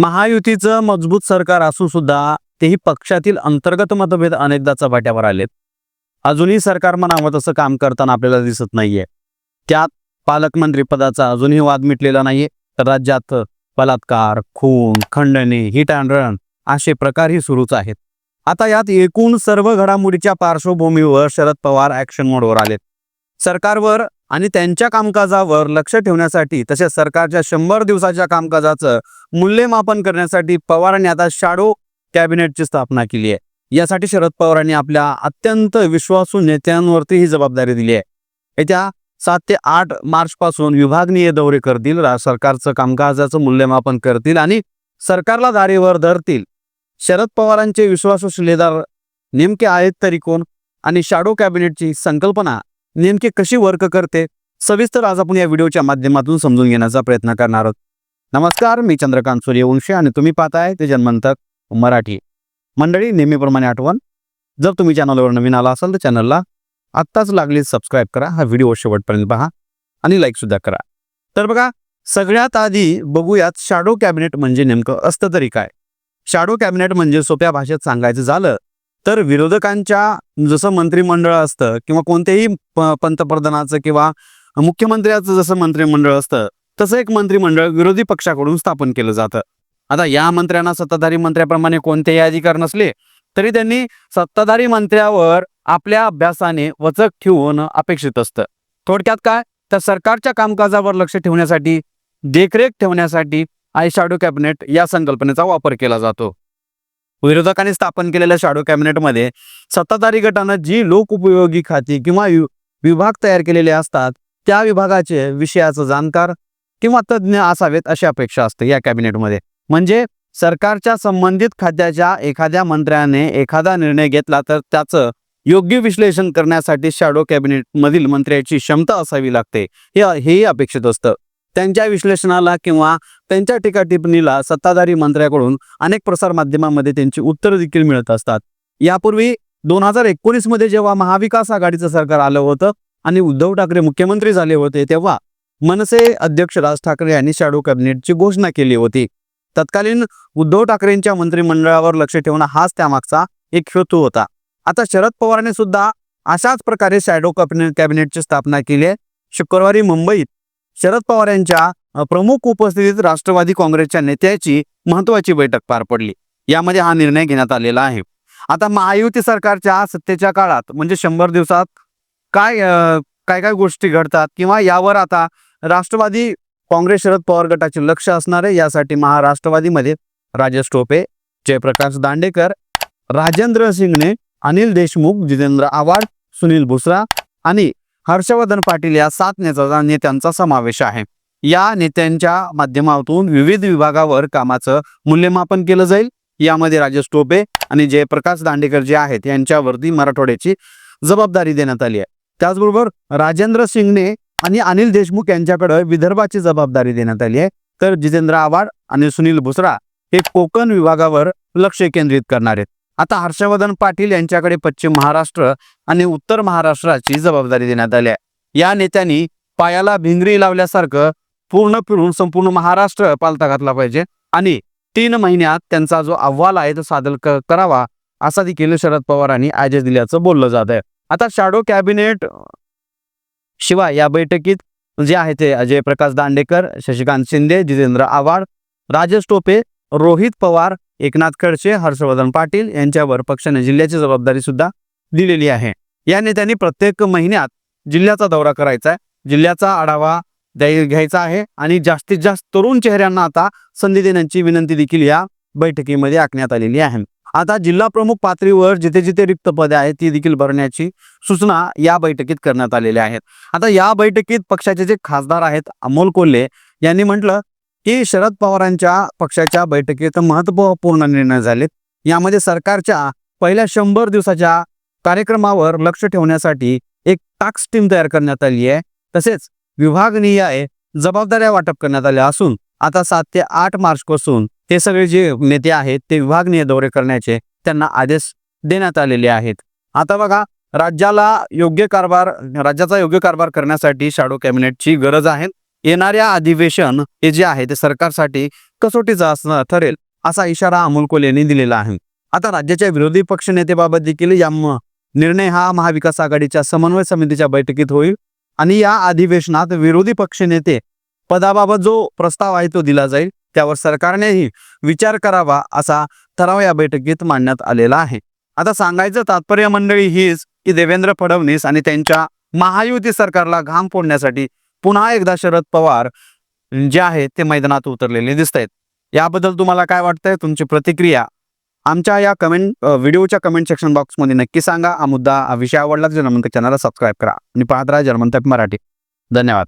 महायुतीचं मजबूत सरकार असून सुद्धा तेही पक्षातील अंतर्गत मतभेद अनेकदा चपाट्यावर आलेत. अजूनही सरकार म्हणावं तसं काम करताना आपल्याला दिसत नाहीये. त्यात पालकमंत्री पदाचा अजूनही वाद मिटलेला नाहीये. तर राज्यात बलात्कार खून खंडणी हिट अँड रन असे प्रकारही सुरूच आहेत. आता यात एकूण सर्व घडामोडीच्या पार्श्वभूमीवर शरद पवार ऍक्शन मोडवर आलेत. सरकारवर आणि त्यांच्या कामकाजावर लक्ष ठेवण्यासाठी तसेच सरकारच्या शंभर दिवसाच्या कामकाजाचं मूल्यमापन करण्यासाठी पवारांनी आता शाडो कॅबिनेटची स्थापना केली आहे. यासाठी शरद पवारांनी आपल्या अत्यंत विश्वासू नेत्यांवरती ही जबाबदारी दिली आहे. येत्या सात ते आठ मार्च पासून विभागनीय दौरे करतील सरकारचं कामकाजाचं मूल्यमापन करतील आणि सरकारला दारीवर धरतील. शरद पवारांचे विश्वासू शिलेदार नेमके आहेत तरी कोण? आणि शाडो कॅबिनेटची संकल्पना नेमकी कशी वर्क करते? सविस्तर आज आपण या व्हिडिओच्या माध्यमातून समजून घेण्याचा प्रयत्न करणार आहोत. नमस्कार मी चंद्रकांत सूर्यवंशी आणि तुम्ही पाहताय ते जन्मंतक मराठी. मंडळी नेहमीप्रमाणे आठवण जर तुम्ही चॅनलवर नवीन आला असाल तर चॅनलला आत्ताच लागली सबस्क्राईब करा हा व्हिडिओ शेवटपर्यंत पहा आणि लाईक सुद्धा करा. तर बघा सगळ्यात आधी बघूयात शाडो कॅबिनेट म्हणजे नेमकं असतं तरी काय? शाडो कॅबिनेट म्हणजे सोप्या भाषेत सांगायचं झालं तर विरोधकांच्या जसं मंत्रिमंडळ असतं किंवा कोणत्याही प- पंतप्रधानाचं किंवा मुख्यमंत्र्याचं जसं मंत्रिमंडळ असतं तसं एक मंत्रिमंडळ विरोधी पक्षाकडून स्थापन केलं जातं. आता या मंत्र्यांना सत्ताधारी मंत्र्याप्रमाणे कोणतेही अधिकार नसले तरी त्यांनी सत्ताधारी मंत्र्यावर आपल्या अभ्यासाने वचक ठेवून अपेक्षित असतं. थोडक्यात काय? तर सरकारच्या कामकाजावर लक्ष ठेवण्यासाठी देखरेख ठेवण्यासाठी आय शॅडो कॅबिनेट या संकल्पनेचा वापर केला जातो. विरोधकांनी स्थापन केलेल्या शॅडो कॅबिनेटमध्ये सत्ताधारी गटानं जी लोकउपयोगी खाती किंवा विभाग तयार केलेले असतात त्या विभागाचे विषयाचं जाणकार किंवा तज्ज्ञ असावेत अशी अपेक्षा असते या कॅबिनेटमध्ये म्हणजे सरकारच्या संबंधित खात्याच्या एखाद्या मंत्र्याने एखादा निर्णय घेतला तर त्याचं योग्य विश्लेषण करण्यासाठी शॅडो कॅबिनेटमधील मंत्र्याची क्षमता असावी लागते. हे हेही अपेक्षित असतं. त्यांच्या विश्लेषणाला किंवा त्यांच्या टीका टिप्पणीला सत्ताधारी मंत्र्याकडून अनेक प्रसार माध्यमांमध्ये त्यांची उत्तरं देखील मिळत असतात. यापूर्वी दोन हजार एकोणीसमध्ये जेव्हा महाविकास आघाडीचं सरकार आलं होतं आणि उद्धव ठाकरे मुख्यमंत्री झाले होते तेव्हा मनसे अध्यक्ष राज ठाकरे यांनी शॅडो कॅबिनेटची घोषणा केली होती. तत्कालीन उद्धव ठाकरेंच्या मंत्रिमंडळावर लक्ष ठेवणं हाच त्यामागचा एक हेतू होता. आता शरद पवारांनी सुद्धा अशाच प्रकारे शॅडो कॅबिनेट कॅबिनेटची स्थापना केली आहे. शुक्रवारी मुंबईत शरद पवार यांच्या प्रमुख उपस्थितीत राष्ट्रवादी काँग्रेसच्या नेत्याची महत्वाची बैठक पार पडली. यामध्ये हा निर्णय घेण्यात आलेला आहे. आता महायुती सरकारच्या सत्तेच्या काळात म्हणजे शंभर दिवसात काय काय काय गोष्टी घडतात किंवा यावर आता राष्ट्रवादी काँग्रेस शरद पवार गटाचे लक्ष असणार आहे यासाठी महाराष्ट्रवादीमध्ये राजेश टोपे जयप्रकाश दांडेकर राजेंद्र सिंगणे अनिल देशमुख जितेंद्र आव्हाड सुनील भुसरा आणि हर्षवर्धन पाटील या सात नेत्याचा नेत्यांचा समावेश आहे. या नेत्यांच्या माध्यमातून विविध विभागावर कामाचं मूल्यमापन केलं जाईल. यामध्ये राजेश टोपे आणि जयप्रकाश दांडेकर जे आहेत यांच्यावरती मराठवाड्याची जबाबदारी देण्यात आली आहे. त्याचबरोबर राजेंद्र सिंगने आणि अनिल देशमुख यांच्याकडे विदर्भाची जबाबदारी देण्यात आली आहे. तर जितेंद्र आव्हाड आणि सुनील भुसरा हे कोकण विभागावर लक्ष केंद्रित करणार आहेत. आता हर्षवर्धन पाटील यांच्याकडे पश्चिम महाराष्ट्र आणि उत्तर महाराष्ट्राची जबाबदारी देण्यात आली आहे. या नेत्यांनी पायाला भिंगरी लावल्यासारखं पूर्ण फिरून संपूर्ण महाराष्ट्र पालथा घातला पाहिजे आणि तीन महिन्यात त्यांचा जो अहवाल आहे तो सादर करावा असा देखील शरद पवारांनी आदेश दिल्याचं बोललं जात आहे. आता शॅडो कॅबिनेट शिवाय या बैठकीत जे आहे ते अजय प्रकाश दांडेकर शशिकांत शिंदे जितेंद्र आव्हाड राजेश टोपे रोहित पवार एकनाथ खडसे हर्षवर्धन पाटील यांच्यावर पक्षाने जिल्ह्याची जबाबदारी सुद्धा दिलेली आहे. या नेत्यांनी प्रत्येक महिन्यात जिल्ह्याचा दौरा करायचा आहे. जिल्ह्याचा आढावा घ्यायचा आहे आणि जास्तीत जास्त तरुण चेहऱ्यांना आता संधी देण्याची विनंती देखील या बैठकीमध्ये आखण्यात आलेली आहे. आता जिल्हा प्रमुख पातळीवर जिथे जिथे रिक्त पदे आहेत ती देखील भरण्याची सूचना या बैठकीत करण्यात आलेल्या आहेत. आता या बैठकीत पक्षाचे जे खासदार आहेत अमोल कोल्हे यांनी म्हटलं की शरद पवारांच्या पक्षाच्या बैठकीत महत्त्वपूर्ण निर्णय झालेत. यामध्ये सरकारच्या पहिल्या शंभर दिवसाच्या कार्यक्रमावर लक्ष ठेवण्यासाठी एक टास्क टीम तयार करण्यात आली आहे. तसेच विभागनीय आहे जबाबदाऱ्या वाटप करण्यात आल्या असून आता सात ते आठ मार्च पासून हे सगळे जे नेते आहेत ते विभागनीय दौरे करण्याचे त्यांना आदेश देण्यात आलेले आहेत. आता बघा राज्याला योग्य कारभार राज्याचा योग्य कारभार करण्यासाठी शॅडो कॅबिनेटची गरज आहे. येणाऱ्या अधिवेशन हे जे आहे ते सरकारसाठी कसोटीचं असणार ठरेल असा इशारा अमोल कोल यांनी दिलेला आहे. आता राज्याच्या विरोधी पक्षनेतेबाबत देखील या निर्णय हा महाविकास आघाडीच्या समन्वय समितीच्या बैठकीत होईल आणि या अधिवेशनात विरोधी पक्षनेते पदाबाबत जो प्रस्ताव आहे तो दिला जाईल त्यावर सरकारनेही विचार करावा असा ठराव या बैठकीत मांडण्यात आलेला आहे. आता सांगायचं तात्पर्य मंडळी हीच की देवेंद्र फडणवीस आणि त्यांच्या महायुती सरकारला घाम फोडण्यासाठी पुन्हा एकदा शरद पवार जे आहेत ते मैदानात उतरलेले दिसत आहेत याबद्दल तुम्हाला काय वाटतंय? तुमची प्रतिक्रिया? आमच्या या कमेंट व्हिडिओच्या कमेंट सेक्शन बॉक्समध्ये नक्की सांगा. हा मुद्दा हा विषय आवडला तर चॅनलला सबस्क्राईब करा. आणि पाहत राहा जर्मन मराठी. धन्यवाद.